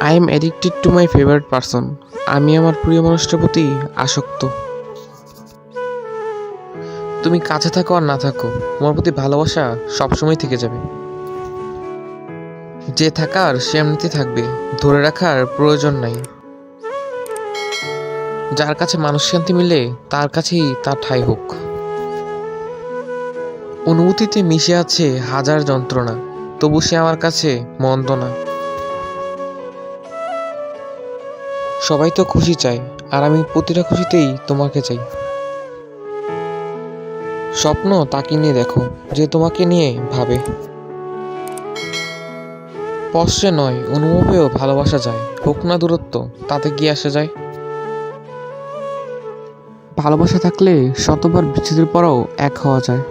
I am addicted to my favourite person আমি আমার প্রিয় মানুষটার প্রতি আসক্ত। তুমি কাছে থাকো আর না থাকো, তোমার প্রতি ভালোবাসা সবসময় থেকে যাবে। যে থাকার সে এমনিতে থাকবে, ধরে রাখার প্রয়োজন নাই। যার কাছে মানুষ শান্তি মিলে, তার কাছেই তার ঠাই হোক। অনুভূতিতে মিশে আছে হাজার যন্ত্রণা, তবু সে আমার কাছে মন্দ না। সবাই তো খুশি চায়, আর আমি প্রতিটা খুশিতেই তোমাকে চাই। স্বপ্ন তাকে নিয়ে দেখো, যে তোমাকে নিয়ে ভাবে। স্পর্শে নয়, অনুভবেও ভালোবাসা যায়। হোক না দূরত্ব, তাতে কি আসা যায়? ভালোবাসা থাকলে শতবার বিচ্ছেদের পরও এক হওয়া যায়।